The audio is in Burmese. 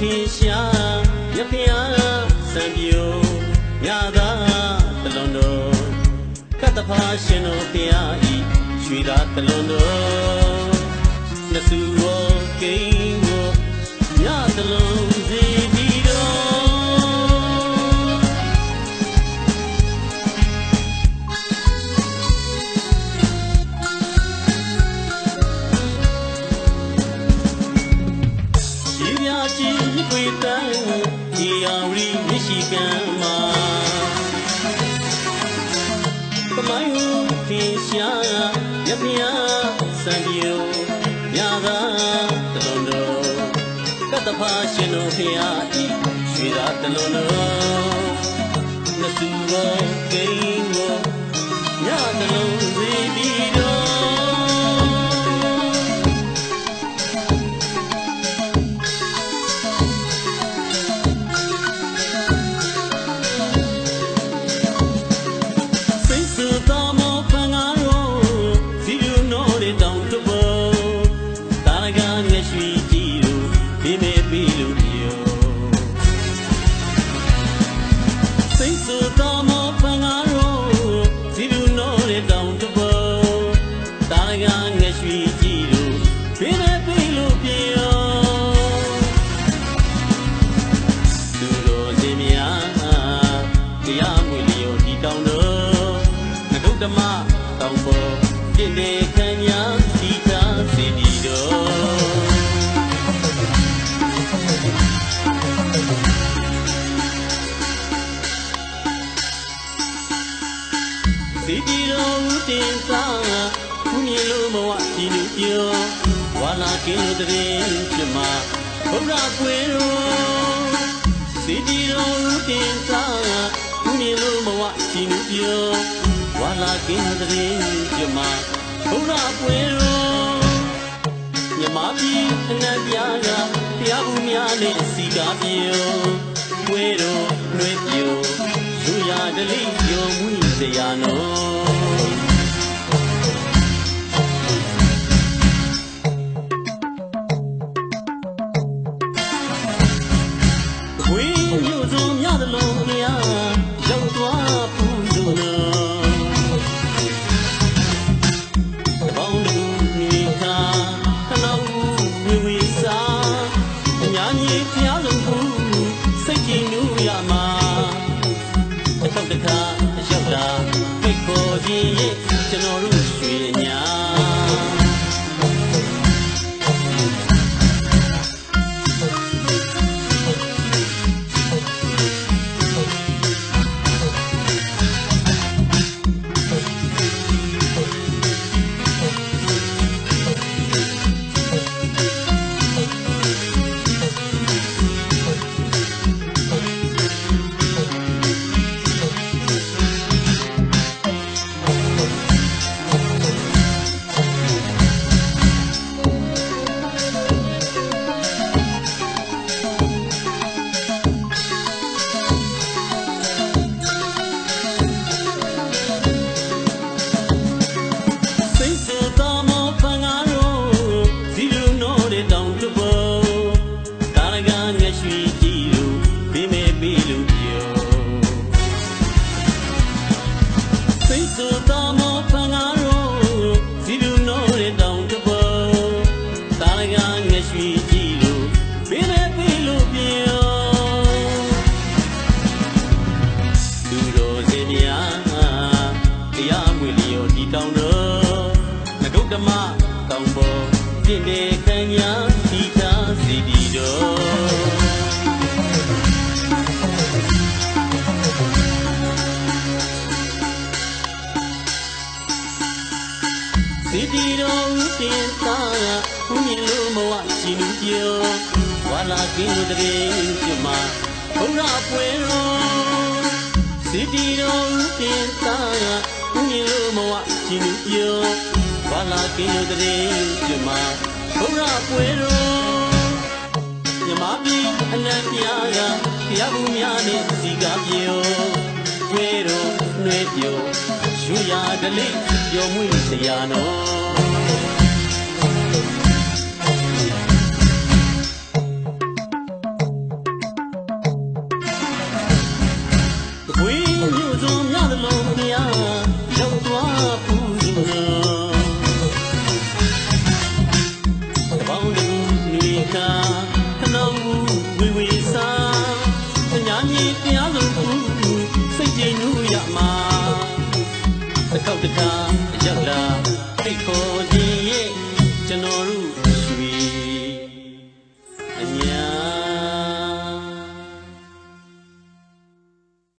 ထင်ရှားရဖျားစံပြိုညသာတလွန်တော်ကတ္တဖာရှင်တော်ဖျားဤရွှေသာတလွန်တော်နစုဝကိန်း ရီမရှိကမ်းမှာပမိုင်းဟုထင်ရှားရပြာစံပြိုညသာတလွန်တော်ကတ္တဖာရှင်တော်ဖျားဤရွှေသာတလွန်တော်နစုဘောကိန်းကိုညတလုံးစီပြီး တော်ဦးတင်စားဘုမြေလိုမဝဒီလူပြောဝါလာကင်းလို့တရင်ပြမဘုရားပွေတော်စီဒီတော်ဦးတင်စားဘုမြေလိုမဝဒီလူပြောဝါလာကင်းလို့တရင်ပြမဘုရားပွေတော်မြမပြည်အနတ်ပြားကတရားဘူးများနဲ့စီကားပြောပွေတော်လွေပြောလူရဒလိယောမှုစရာနော် စိတ် စီဒီတော်ဦးတင်သားဘုမြင်လို့မဝရှင်လူပြောဝါလာကင်းလို့တည်းပြမဘုရားပွဲတော်စီတီတော်ဦးတင်သားကဦးမြင်လို့မဝရှင်လူပြောဘာလာကင်းလို့တည်းပြမဘုရားပွဲတော်မြမပြည်အနတ်ပြားကတရားဘူးများနဲ့စီကားပြောကျွဲတော်နှွေးပြော ယူရဒလိပြောမှုစရာနော် တာအချက်တာသိခေါ်